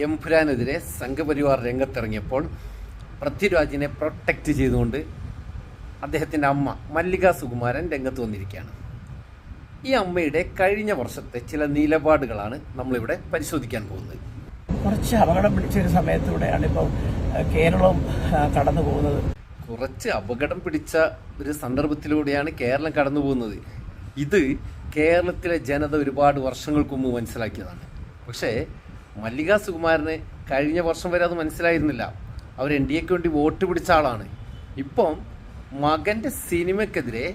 എംപുരാനെതിരെ സംഘപരിവാർ രംഗത്തിറങ്ങിയപ്പോൾ പൃഥ്വിരാജിനെ പ്രൊട്ടക്റ്റ് ചെയ്തുകൊണ്ട് അദ്ദേഹത്തിന്റെ അമ്മ മല്ലിക സുകുമാരൻ രംഗത്ത് വന്നിരിക്കുകയാണ്. ഈ അമ്മയുടെ കഴിഞ്ഞ വർഷത്തെ ചില നിലപാടുകളാണ് നമ്മളിവിടെ പരിശോധിക്കാൻ പോകുന്നത്. കുറച്ച് അപകടം പിടിച്ചൊരു സമയത്തൂടെയാണ് ഇപ്പോൾ കേരളം കടന്നു പോകുന്നത്. കുറച്ച് അപകടം പിടിച്ച ഒരു സന്ദർഭത്തിലൂടെയാണ് കേരളം കടന്നു പോകുന്നത്. ഇത് കേരളത്തിലെ ജനത ഒരുപാട് വർഷങ്ങൾക്ക് മുമ്പ് മനസ്സിലാക്കിയതാണ്. പക്ഷേ മല്ലിക സുകുമാരന് കഴിഞ്ഞ വർഷം വരെ അത് മനസ്സിലായിരുന്നില്ല. അവർ എൻ ഡി എക്ക് വേണ്ടി വോട്ട് പിടിച്ച ആളാണ്. ഇപ്പം മകന്റെ സിനിമയ്ക്കെതിരെ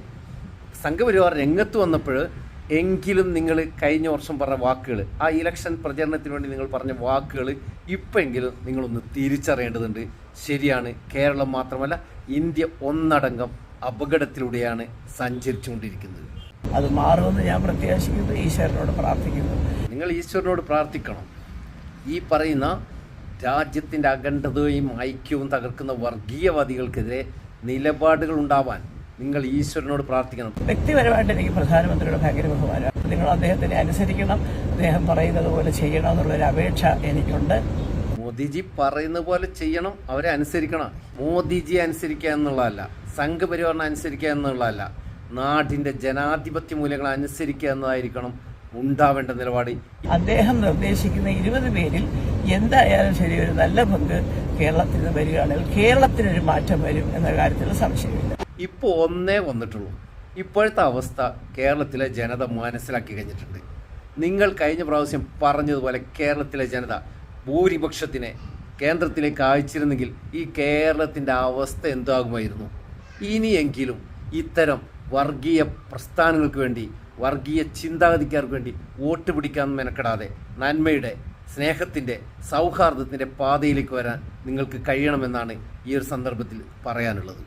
സംഘപരിവാർ രംഗത്ത് വന്നപ്പോൾ എങ്കിലും നിങ്ങൾ കഴിഞ്ഞ വർഷം പറഞ്ഞ വാക്കുകൾ ആ ഇലക്ഷൻ പ്രചരണത്തിന് വേണ്ടി നിങ്ങൾ പറഞ്ഞ വാക്കുകൾ ഇപ്പോഴെങ്കിലും നിങ്ങളൊന്ന് തിരിച്ചറിയേണ്ടതുണ്ട്. ശരിയാണ് കേരളം മാത്രമല്ല ഇന്ത്യ ഒന്നടങ്കം അപകടത്തിലൂടെയാണ് സഞ്ചരിച്ചുകൊണ്ടിരിക്കുന്നത്. അത് മാറുമെന്ന് ഞാൻ പ്രത്യാശിക്കുന്നു ഈശ്വരനോട് പ്രാർത്ഥിക്കുന്നു. നിങ്ങൾ ഈശ്വരനോട് പ്രാർത്ഥിക്കണം. ഈ പറയുന്ന രാജ്യത്തിന്റെ അഖണ്ഡതയും ഐക്യവും തകർക്കുന്ന വർഗീയവാദികൾക്കെതിരെ നിലപാടുകൾ ഉണ്ടാവാൻ നിങ്ങൾ ഈശ്വരനോട് പ്രാർത്ഥിക്കണം. വ്യക്തിപരമായിട്ട് എനിക്ക് പ്രധാനമന്ത്രിയുടെ ഭയങ്കര ബഹുമാനം. നിങ്ങൾ അദ്ദേഹത്തിനെ അനുസരിക്കണം. അദ്ദേഹം പറയുന്നത് പോലെ ചെയ്യണം എന്നുള്ളൊരു അപേക്ഷ എനിക്കുണ്ട്. മോദിജി പറയുന്ന പോലെ ചെയ്യണം അവരെ അനുസരിക്കണം. മോദിജിയെ അനുസരിക്കുക എന്നുള്ളതല്ല സംഘപരിവാറിനെ അനുസരിക്കുക എന്നുള്ളതല്ല. നാടിന്റെ ജനാധിപത്യ മൂല്യങ്ങൾ അനുസരിക്കുക എന്നതായിരിക്കണം ഉണ്ടാവേണ്ട നിലപാട്. അദ്ദേഹം നിർദ്ദേശിക്കുന്ന ഇരുപത് പേരിൽ എന്തായാലും ശരി ഒരു നല്ല പങ്ക് കേരളത്തിൽ നിന്ന് വരികയാണെങ്കിൽ കേരളത്തിനൊരു മാറ്റം വരും എന്ന കാര്യത്തിൽ സംശയമില്ല. ഇപ്പോൾ ഒന്നേ വന്നിട്ടുള്ളൂ. ഇപ്പോഴത്തെ അവസ്ഥ കേരളത്തിലെ ജനത മനസ്സിലാക്കി കഴിഞ്ഞിട്ടുണ്ട്. നിങ്ങൾ കഴിഞ്ഞ പ്രാവശ്യം പറഞ്ഞതുപോലെ കേരളത്തിലെ ജനത ഭൂരിപക്ഷത്തിനെ കേന്ദ്രത്തിലേക്ക് അയച്ചിരുന്നെങ്കിൽ ഈ കേരളത്തിന്റെ അവസ്ഥ എന്താകുമായിരുന്നു? ഇനിയെങ്കിലും ഇത്തരം വർഗീയ പ്രസ്ഥാനങ്ങൾക്ക് വേണ്ടി വർഗീയ ചിന്താഗതിക്കാർക്ക് വേണ്ടി വോട്ട് പിടിക്കാൻ മെനക്കെടാതെ നന്മയുടെ സ്നേഹത്തിന്റെ സൗഹാർദ്ദത്തിന്റെ പാതയിലേക്ക് വരാൻ നിങ്ങൾക്ക് കഴിയണമെന്നാണ് ഈ ഒരു സന്ദർഭത്തിൽ പറയാനുള്ളത്.